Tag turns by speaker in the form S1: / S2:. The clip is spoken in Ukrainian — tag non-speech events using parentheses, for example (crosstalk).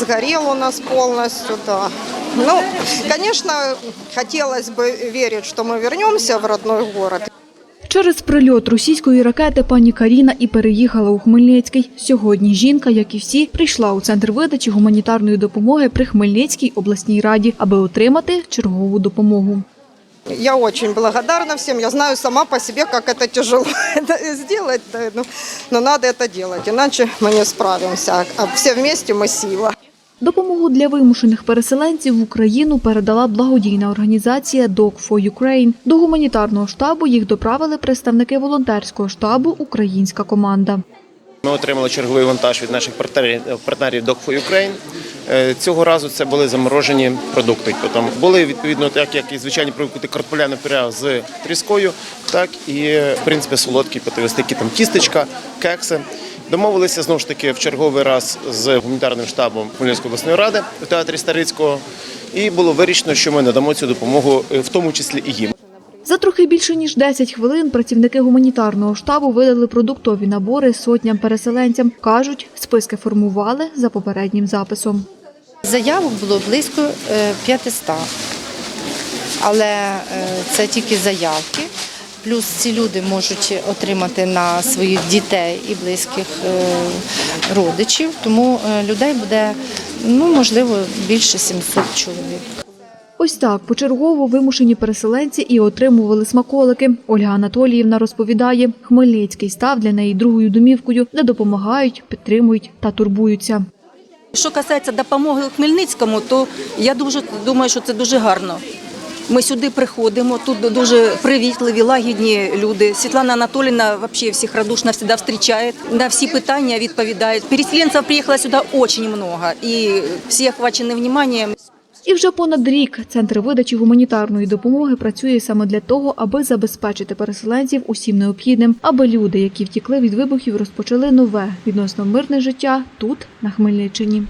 S1: сгорел у нас полностью, да. Ну, конечно, хотелось бы верить, что мы вернемся в родной город.
S2: Через прильот російської ракети пані Каріна і переїхала у Хмельницький. Сьогодні жінка, як і всі, прийшла у центр видачі гуманітарної допомоги при Хмельницькій обласній раді, аби отримати чергову допомогу.
S1: Я очень благодарна всем. Я знаю сама по себе, как это тяжело (laughs) это сделать, да, ну, но надо это делать, иначе мы не справимся. А все вместе мы сила.
S2: Допомогу для вимушених переселенців в Україну передала благодійна організація Dog for Ukraine. До гуманітарного штабу їх доправили представники волонтерського штабу Українська команда.
S3: Ми отримали черговий вантаж від наших партнерів Dog for Ukraine. Е, Цього разу це були заморожені продукти. Потім були відповідно, так як і звичайні продукти картопляне пюре з тріскою, так і в принципі солодкі потовістики, там тістечка, кекси. Домовилися знову ж таки в черговий раз з гуманітарним штабом Хмельницької обласної ради в театрі Старицького. І було вирішено, що ми надамо цю допомогу, е, в тому числі і їм.
S2: За трохи більше ніж 10 хвилин працівники гуманітарного штабу видали продуктові набори сотням переселенцям. Кажуть, списки формували за попереднім записом.
S4: Заявок було близько е, 500, але е, це тільки заявки. Плюс ці люди можуть отримати на своїх дітей і близьких е, родичів, тому е, людей буде ну можливо більше 700 чоловік.
S2: Ось так почергово вимушені переселенці і отримували смаколики. Ольга Анатоліївна розповідає, Хмельницький став для неї другою домівкою, де допомагають, підтримують та турбуються.
S5: Що касається допомоги Хмельницькому, то я дуже думаю, що це дуже гарно. Ми сюди приходимо, тут дуже привітливі, лагідні люди. Світлана Анатоліївна взагалі всіх радушно завжди зустрічає, на всі питання відповідає. Переселенців приїхало сюди дуже багато, і всі охвачені вниманням.
S2: І вже понад рік центр видачі гуманітарної допомоги працює саме для того, аби забезпечити переселенців усім необхідним, аби люди, які втікли від вибухів, розпочали нове відносно мирне життя тут, на Хмельниччині.